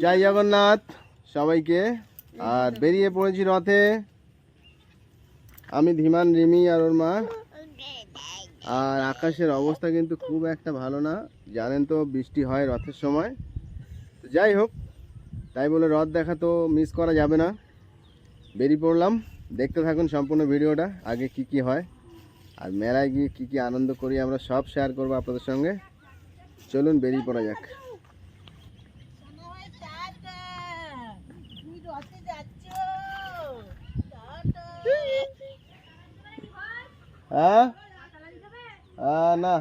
জয় জগন্নাথ সবাইকে। আর বেরিয়ে পড়েছি রথে। আমি ধীমান, রিমি আর ওর মা। আর আকাশের অবস্থা কিন্তু খুব একটা ভালো না। জানেন তো, বৃষ্টি হয় রথের সময়। যাই হোক, তাই বলে রথ দেখা তো মিস করা যাবে না। বেরিয়ে পড়লাম। দেখতে থাকুন সম্পূর্ণ ভিডিওটা, আগে কি কি হয়। আর মেলায় গিয়ে কী কী আনন্দ করি আমরা সব শেয়ার করব আপনাদের সঙ্গে। চলুন বেরিয়ে পড়া যাক। হ্যাঁ? আহ, না।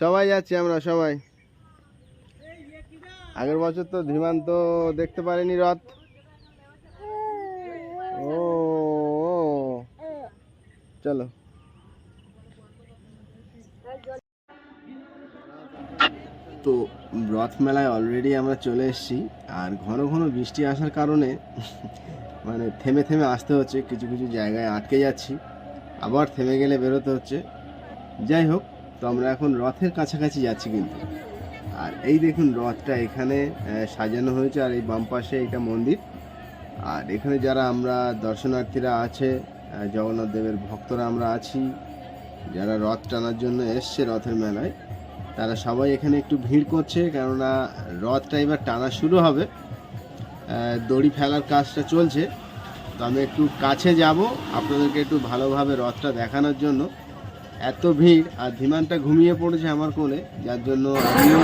সবাই যাচ্ছি আমরা সবাই। আগের বছর তো ধীমান্ত দেখতে পারেনি রথ। ও, চলো। তো রথ মেলায় অলরেডি আমরা চলে এসেছি। আর ঘন ঘন বৃষ্টি আসার কারণে মানে থেমে থেমে আসতে হচ্ছে, কিছু কিছু জায়গায় আটকে যাচ্ছি। আবার থেমে গেলে বেরোতে হচ্ছে। যাই হোক, তো আমরা এখন রথের কাছাকাছি যাচ্ছি কিন্তু। আর এই দেখুন রথটা এখানে সাজানো হয়েছে আর এই বাম পাশে এটা মন্দির। আর এখানে যারা আমরা দর্শনার্থীরা আছে জগন্নাথ দেবের ভক্তরা আমরা আছি, যারা রথ টানার জন্য এসছে রথের মেলায় তারা সবাই এখানে একটু ভিড় করছে, কেননা রথটা এবার টানা শুরু হবে। দড়ি ফেলার কাজটা চলছে। তো আমি একটু কাছে যাব আপনাদেরকে একটু ভালোভাবে রথটা দেখানোর জন্য। এত ভিড় আর ধীমানটা ঘুমিয়ে পড়েছে আমার কোলে, যার জন্য আমিও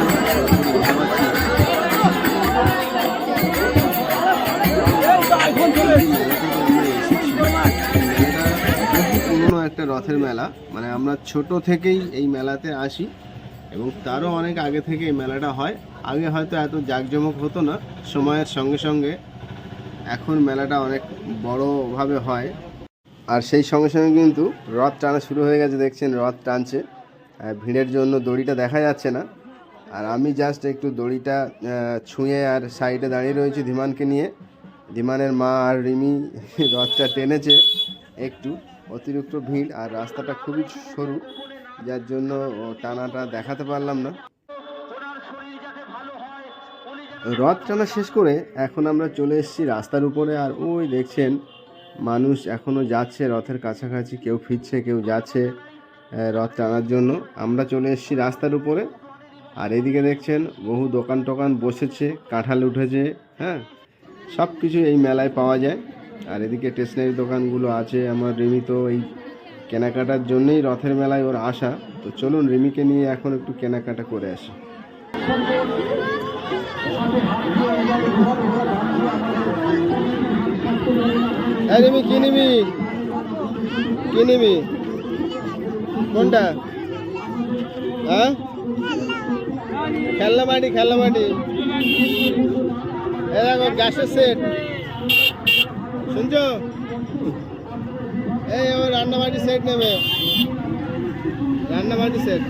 পুরনো একটা রথের মেলা মানে আমরা ছোট থেকেই এই মেলাতে আসি। এবং তারও অনেক আগে থেকে এই মেলাটা হয়। আগে হয়তো এত জাঁকজমক হতো না, সময়ের সঙ্গে সঙ্গে এখন মেলাটা অনেক বড়োভাবে হয়। আর সেই সঙ্গে সঙ্গে কিন্তু রথ টানা শুরু হয়ে গেছে, দেখছেন রথ টানছে। ভিড়ের জন্য দড়িটা দেখা যাচ্ছে না। আর আমি জাস্ট একটু দড়িটা ছুঁয়ে আর সাইডে দাঁড়িয়ে রয়েছি ধীমানকে নিয়ে। ধীমানের মা আর রিমি রথটা টেনেছে। একটু অতিরিক্ত ভিড় আর রাস্তাটা খুবই সরু। যার জন্য টানাটা দেখাতে পারলাম না। রথ টানা শেষ করে এখন আমরা চলে এসেছি রাস্তার উপরে, আর ওই দেখছেন মানুষ এখনও যাচ্ছে, রথের কাছাকাছি কেউ ফিরছে, কেউ যাচ্ছে রথ টানার জন্য। আমরা চলে এসেছি রাস্তার উপরে, আর এদিকে দেখছেন বহু দোকান টোকান বসেছে, কাঁঠাল উঠেছে হ্যাঁ? সব কিছু এই মেলায় পাওয়া যায়। আর এদিকে স্টেশনারি দোকানগুলো আছে, আমার রিমি তো এই কেনাকাটার জন্যই রথের মেলায় ওর আসা। তো চলুন রিমিকে নিয়ে এখন একটু কেনাকাটা করে আসি। রিমি, কি নিবি? কি নিবি? কোনটা? হ্যাঁ? খেলনা মাটি খেলনা মাটি। এ দেখো, গ্যাসের সেট। শুনছো? এই ও রান্নাবাটি সেট নেবে। রান্নাবাটি সেট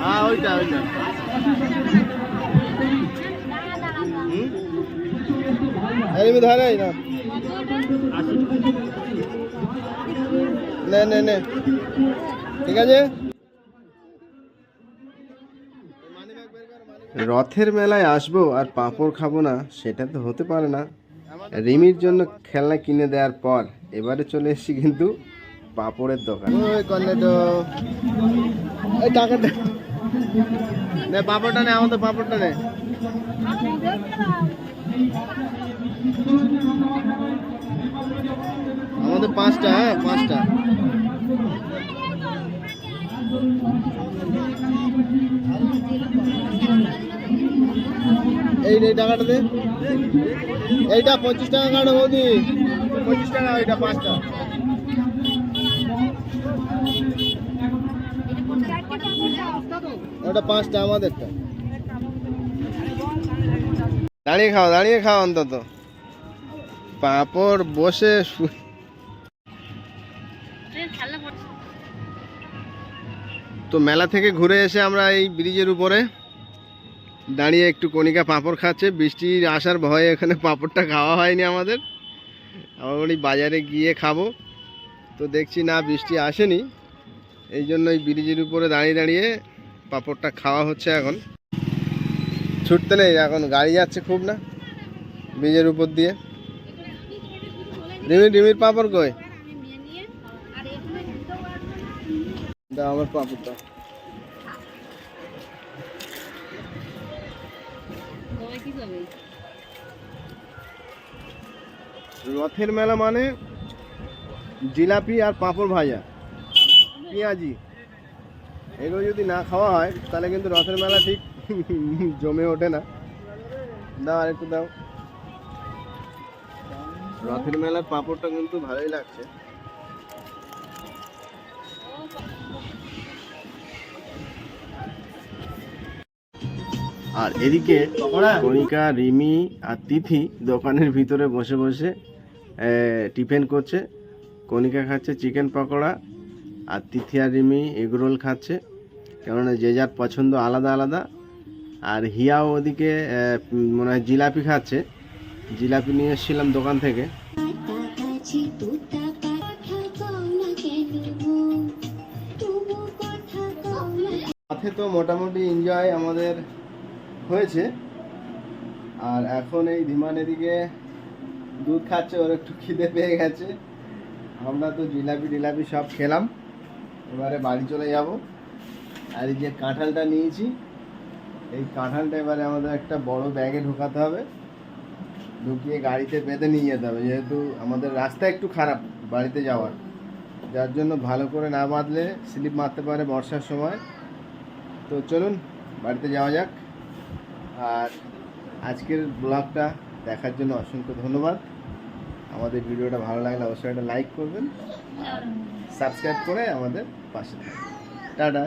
হ্যাঁ ওইটা ওইটা। এমনি ধরে না। নে নে নে। ঠিক আছে? রথের মেলায় আসব আর পাঁপড় খাব না, সেটা তো হতে পারে না। রিমির জন্য খেলনা কিনে দেওয়ার পর এবারে চলে এসেছি কিন্তু পাঁপড়ের দোকান। ওই পাঁপড়টা নে, আমাদের পাঁপড়টা নে। আমাদের পাঁচটা হ্যাঁ পাঁচটা। এই টাকাটা দে। এইটা পঁচিশ টাকা কাটো বৌদি। পঁচিশ টাকা পাঁচটা। দাঁড়িয়ে খাও দাঁড়িয়ে খাও অন্তত। পাঁপড় বসে তো মেলা থেকে ঘুরে এসে আমরা এই ব্রিজের উপরে দাঁড়িয়ে একটু কণিকা পাঁপড় খাচ্ছে। বৃষ্টির আসার ভয়ে এখানে পাঁপড়টা খাওয়া হয়নি আমাদের। আবার বলি বাজারে গিয়ে খাব। তো দেখছি না, বৃষ্টি আসেনি। এই জন্য ব্রিজের উপরে দাঁড়িয়ে দাঁড়িয়ে পাঁপড়টা খাওয়া হচ্ছে এখন। ছুটতে নেই, এখন গাড়ি যাচ্ছে খুব না, ব্রিজের উপর দিয়ে। ডিমির ডিমির পাঁপড় দাও আমার পাঁপড়টা। রথের মেলা মানে জিলাপি আর পাঁপড় ভাজা পেঁয়াজি। এগুলো যদি না খাওয়া হয় তাহলে কিন্তু রথের মেলা ঠিক জমে ওঠে না। দাও আর একটু দাও। রথের মেলার পাঁপড়টা কিন্তু ভালোই লাগছে। আর এদিকে কণিকা রিমি আর তিথি দোকানের ভিতরে বসে বসে টিফিন করছে। কণিকা খাচ্ছে চিকেন পকোড়া আর তিথি আর রিমি এগরোল খাচ্ছে। কেননা যে যার পছন্দ আলাদা আলাদা। আর হিয়াও ওদিকে মনে হয় জিলাপি খাচ্ছে। জিলাপি নিয়ে এসেছিলাম দোকান থেকে। পথে তো মোটামুটি এনজয় আমাদের হয়েছে। আর এখন এই ধীমান এদিকে দুধ খাচ্ছে, ওর একটু খিদে পেয়ে গেছে। আমরা তো জিলাপি টিলাপি সব খেলাম। এবারে বাড়ি চলে যাব। আর এই যে কাঁঠালটা নিয়েছি, এই কাঁঠালটা এবারে আমাদের একটা বড় ব্যাগে ঢোকাতে হবে। ঢুকিয়ে গাড়িতে বেঁধে নিয়ে যেতে হবে, যেহেতু আমাদের রাস্তা একটু খারাপ বাড়িতে যাওয়ার। যার জন্য ভালো করে না বাঁধলে স্লিপ মারতে পারে বর্ষার সময়। তো চলুন, বাড়িতে যাওয়া যাক। আর আজকের ব্লগটা দেখার জন্য অসংখ্য ধন্যবাদ। আমাদের ভিডিওটা ভালো লাগলে অবশ্যই একটা লাইক করবেন। সাবস্ক্রাইব করে আমাদের পাশে থাকবেন। টাটা।